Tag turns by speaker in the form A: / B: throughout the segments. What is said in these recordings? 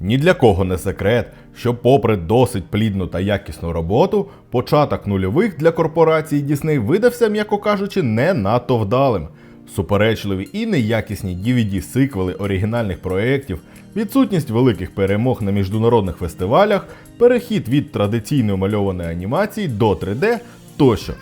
A: Ні для кого не секрет, що, попри досить плідну та якісну роботу, початок нульових для корпорації Disney видався, м'яко кажучи, не надто вдалим. Суперечливі і неякісні DVD-сиквели оригінальних проєктів, відсутність великих перемог на міжнародних фестивалях, перехід від традиційної мальованої анімації до 3D тощо.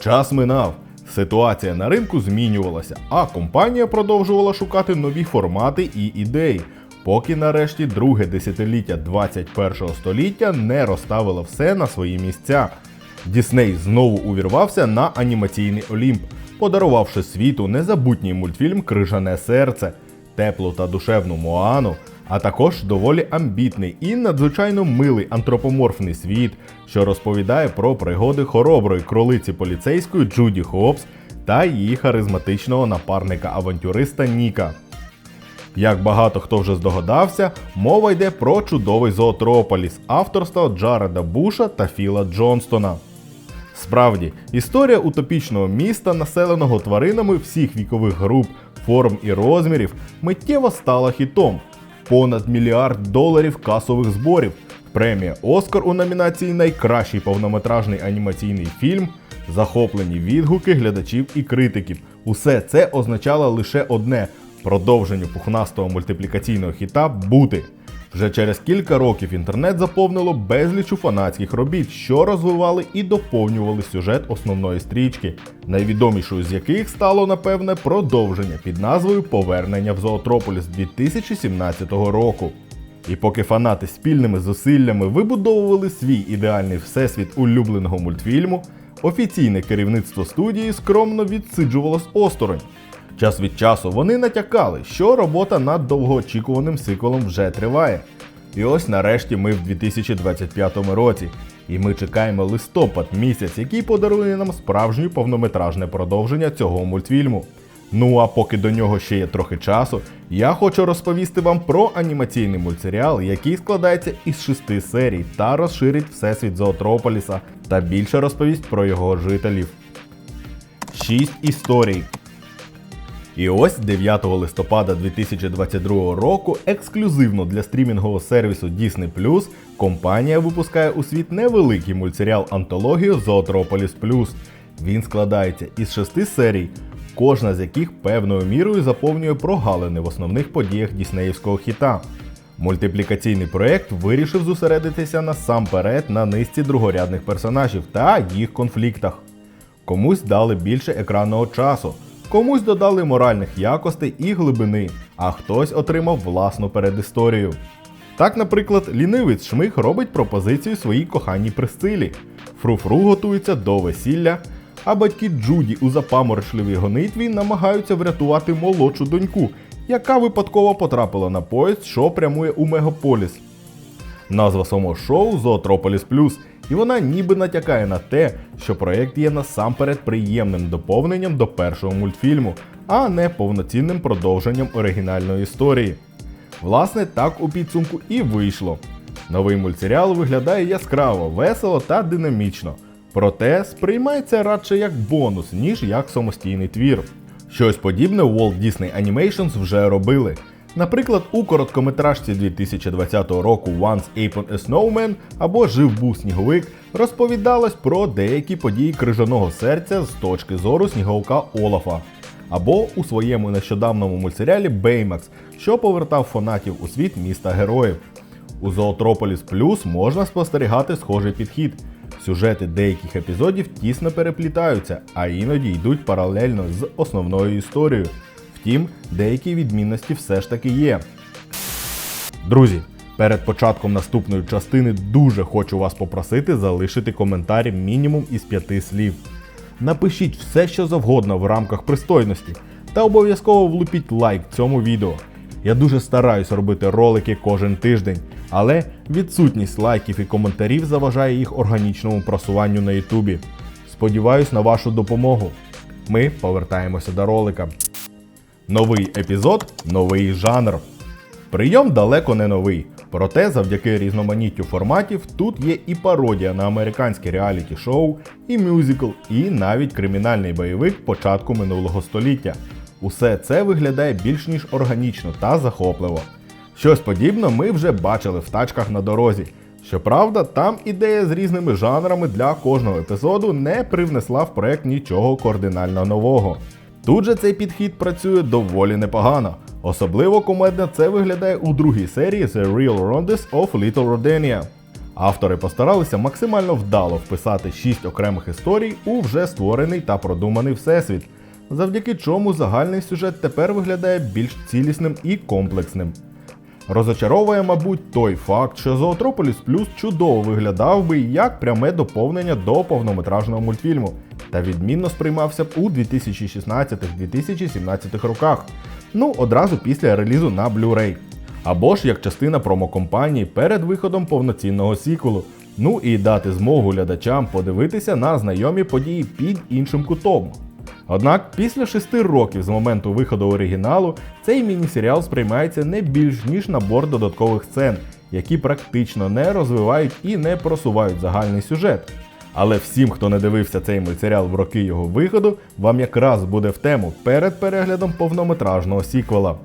A: Час минав. Ситуація на ринку змінювалася, а компанія продовжувала шукати нові формати і ідеї, поки нарешті друге десятиліття 21 століття не розставило все на свої місця. Дісней знову увірвався на анімаційний Олімп, подарувавши світу незабутній мультфільм Крижане серце, теплу та душевну Моану, а також доволі амбітний і надзвичайно милий антропоморфний світ, що розповідає про пригоди хороброї кролиці поліцейської Джуді Хопс та її харизматичного напарника-авантюриста Ніка. Як багато хто вже здогадався, мова йде про чудовий зоотрополіс авторства Джареда Буша та Філа Джонстона. Справді, історія утопічного міста, населеного тваринами всіх вікових груп, форм і розмірів, миттєво стала хітом. Понад мільярд доларів касових зборів, премія Оскар у номінації Найкращий повнометражний анімаційний фільм, захоплені відгуки глядачів і критиків. Усе це означало лише одне продовженню пухнастого мультиплікаційного хіта бути. Вже через кілька років інтернет заповнило безлічу фанатських робіт, що розвивали і доповнювали сюжет основної стрічки, найвідомішою з яких стало напевне продовження під назвою Повернення в Зоотрополіс 2017 року. І поки фанати спільними зусиллями вибудовували свій ідеальний всесвіт улюбленого мультфільму, офіційне керівництво студії скромно відсиджувалось осторонь. Час від часу вони натякали, що робота над довгоочікуваним сиквелом вже триває. І ось нарешті ми в 2025 році, і ми чекаємо листопад місяць, який подарує нам справжнє повнометражне продовження цього мультфільму. Ну а поки до нього ще є трохи часу, я хочу розповісти вам про анімаційний мультсеріал, який складається із шести серій та розширить всесвіт Зоотрополіса та більше розповість про його жителів. Шість історій. І ось 9 листопада 2022 року ексклюзивно для стрімінгового сервісу Disney компанія випускає у світ невеликий мультсеріал антологію Зоотрополіс Плюс. Він складається із шести серій, кожна з яких певною мірою заповнює прогалини в основних подіях діснеївського хіта. Мультиплікаційний проект вирішив зосередитися насамперед на низці другорядних персонажів та їх конфліктах. Комусь дали більше екранного часу, комусь додали моральних якостей і глибини, а хтось отримав власну передісторію. Так, наприклад, лінивець Шмих робить пропозицію своїй коханій Присцилі, Фруфру готується до весілля, а батьки Джуді у запаморочливій гонитві намагаються врятувати молодшу доньку, яка випадково потрапила на поїзд, що прямує у Мегаполіс. Назва самого шоу Зоотрополіс Плюс, і вона ніби натякає на те, що проєкт є насамперед приємним доповненням до першого мультфільму, а не повноцінним продовженням оригінальної історії. Власне, так у підсумку і вийшло. Новий мультсеріал виглядає яскраво, весело та динамічно, проте сприймається радше як бонус, ніж як самостійний твір. Щось подібне Walt Disney Animations вже робили. Наприклад, у короткометражці 2020 року Once Upon a Snowman або Жив був сніговик розповідалось про деякі події крижаного серця з точки зору сніговика Олафа. Або у своєму нещодавному мультсеріалі Беймакс, що повертав фанатів у світ міста героїв. У Зоотрополіс Плюс можна спостерігати схожий підхід. Сюжети деяких епізодів тісно переплітаються, а іноді йдуть паралельно з основною історією. Втім, деякі відмінності все ж таки є. Друзі, перед початком наступної частини дуже хочу вас попросити залишити коментарі мінімум із п'яти слів. Напишіть все, що завгодно в рамках пристойності, та обов'язково влупіть лайк цьому відео. Я дуже стараюсь робити ролики кожен тиждень, але відсутність лайків і коментарів заважає їх органічному просуванню на Ютубі. Сподіваюсь на вашу допомогу. Ми повертаємося до ролика. Новий епізод, новий жанр. Прийом далеко не новий. Проте, завдяки різноманіттю форматів, тут є і пародія на американське реаліті-шоу, і мюзикл, і навіть кримінальний бойовик початку минулого століття. Усе це виглядає більш ніж органічно та захопливо. Щось подібне ми вже бачили в тачках на дорозі. Щоправда, там ідея з різними жанрами для кожного епізоду не привнесла в проект нічого кардинально нового. Тут же цей підхід працює доволі непогано. Особливо комедно це виглядає у другій серії The Real Rondes of Little Rodania. Автори постаралися максимально вдало вписати шість окремих історій у вже створений та продуманий всесвіт, завдяки чому загальний сюжет тепер виглядає більш цілісним і комплексним. Розочаровує, мабуть, той факт, що Зоотрополіс Плюс чудово виглядав би як пряме доповнення до повнометражного мультфільму, та відмінно сприймався б у 2016-2017 роках, ну одразу після релізу на Blu-ray. Або ж як частина промокомпанії перед виходом повноцінного сіквелу. Ну і дати змогу глядачам подивитися на знайомі події під іншим кутом. Однак після шести років з моменту виходу оригіналу цей міні-серіал сприймається не більш ніж набор додаткових сцен, які практично не розвивають і не просувають загальний сюжет. Але всім, хто не дивився цей мультсеріал в роки його виходу, вам якраз буде в тему перед переглядом повнометражного сіквела.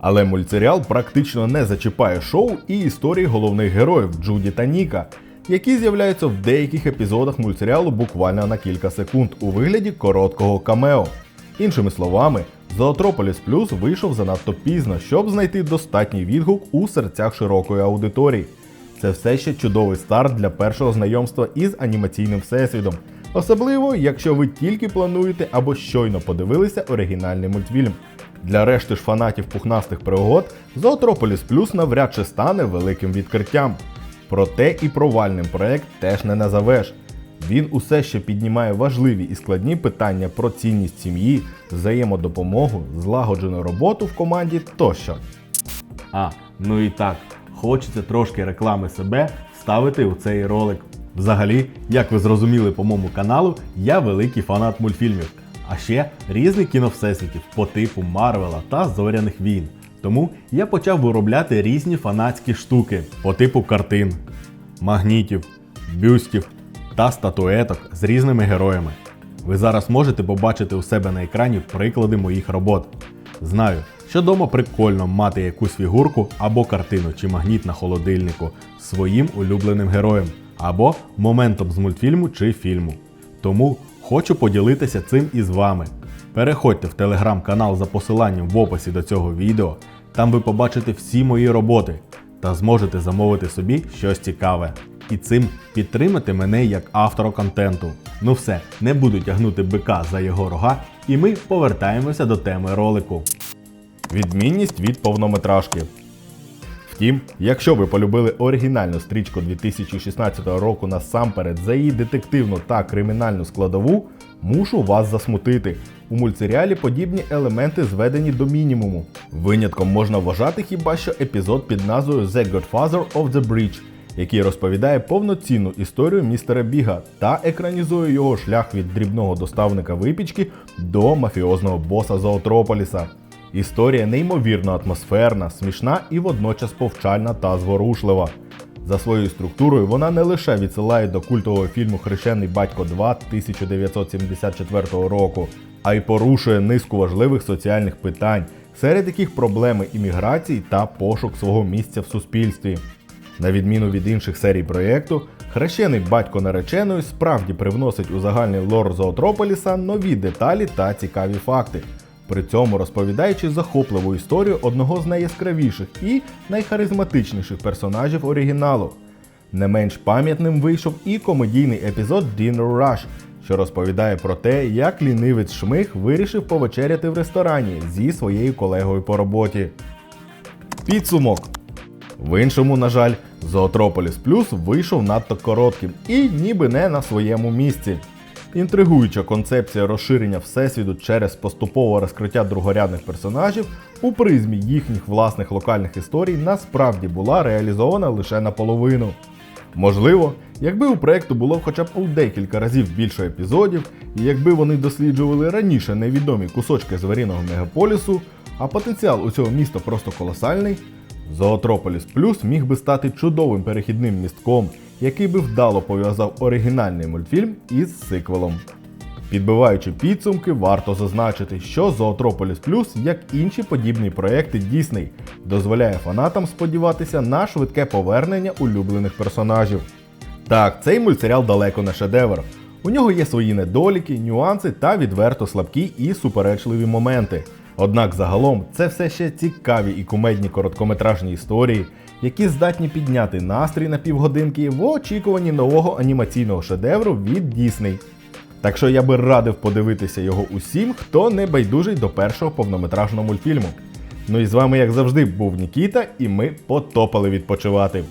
A: Але мультсеріал практично не зачіпає шоу і історії головних героїв Джуді та Ніка, які з'являються в деяких епізодах мультсеріалу буквально на кілька секунд у вигляді короткого камео. Іншими словами, Зоотрополіс Плюс вийшов занадто пізно, щоб знайти достатній відгук у серцях широкої аудиторії. Це все ще чудовий старт для першого знайомства із анімаційним всесвітом, особливо якщо ви тільки плануєте або щойно подивилися оригінальний мультфільм. Для решти ж фанатів пухнастих пригод Зоотрополіс Плюс навряд чи стане великим відкриттям. Проте і провальним проект теж не назовеш. Він усе ще піднімає важливі і складні питання про цінність сім'ї, взаємодопомогу, злагоджену роботу в команді тощо.
B: А, ну і так, хочеться трошки реклами себе вставити у цей ролик. Взагалі, як ви зрозуміли по моєму каналу, я великий фанат мультфільмів, а ще різних кіновсесвітів по типу Марвела та Зоряних війн. Тому я почав виробляти різні фанатські штуки по типу картин, магнітів, бюстів та статуеток з різними героями. Ви зараз можете побачити у себе на екрані приклади моїх робот. Знаю, що дома прикольно мати якусь фігурку або картину чи магніт на холодильнику своїм улюбленим героєм, або моментом з мультфільму чи фільму. Тому хочу поділитися цим із вами. Переходьте в телеграм-канал за посиланням в описі до цього відео, там ви побачите всі мої роботи та зможете замовити собі щось цікаве. І цим підтримати мене як автора контенту. Ну все, не буду тягнути бика за його рога, і ми повертаємося до теми ролику.
A: Відмінність від повнометражки. Втім, якщо ви полюбили оригінальну стрічку 2016 року насамперед за її детективну та кримінальну складову, мушу вас засмутити. У мультсеріалі подібні елементи зведені до мінімуму. Винятком можна вважати хіба що епізод під назвою The Godfather of the Bridge, який розповідає повноцінну історію містера Біга та екранізує його шлях від дрібного доставника випічки до мафіозного боса Зоотрополіса. Історія неймовірно атмосферна, смішна і водночас повчальна та зворушлива. За своєю структурою вона не лише відсилає до культового фільму Хрещений батько 2 1974 року, а й порушує низку важливих соціальних питань, серед яких проблеми імміграції та пошук свого місця в суспільстві. На відміну від інших серій проєкту, хрещений батько нареченої справді привносить у загальний лор Зоотрополіса нові деталі та цікаві факти. При цьому розповідаючи захопливу історію одного з найяскравіших і найхаризматичніших персонажів оригіналу. Не менш пам'ятним вийшов і комедійний епізод Dinner Rush, що розповідає про те, як лінивець Шмих вирішив повечеряти в ресторані зі своєю колегою по роботі. Підсумок. В іншому, на жаль, Зоотрополіс Плюс вийшов надто коротким і ніби не на своєму місці. Інтригуюча концепція розширення всесвіту через поступове розкриття другорядних персонажів у призмі їхніх власних локальних історій насправді була реалізована лише наполовину. Можливо, якби у проекту було хоча б у декілька разів більше епізодів, і якби вони досліджували раніше невідомі кусочки зваріного мегаполісу, а потенціал у цього міста просто колосальний, Зоотрополіс Плюс міг би стати чудовим перехідним містком, який би вдало пов'язав оригінальний мультфільм із сиквелом. Підбиваючи підсумки, варто зазначити, що Зоотрополіс Плюс, як інші подібні проекти Дісней, дозволяє фанатам сподіватися на швидке повернення улюблених персонажів. Так, цей мультсеріал далеко не шедевр. У нього є свої недоліки, нюанси та відверто слабкі і суперечливі моменти. Однак загалом це все ще цікаві і кумедні короткометражні історії, які здатні підняти настрій на півгодинки в очікуванні нового анімаційного шедевру від Disney. Так що я би радив подивитися його усім, хто не байдужий до першого повнометражного мультфільму. Ну і з вами, як завжди, був Нікіта, і ми потопали відпочивати.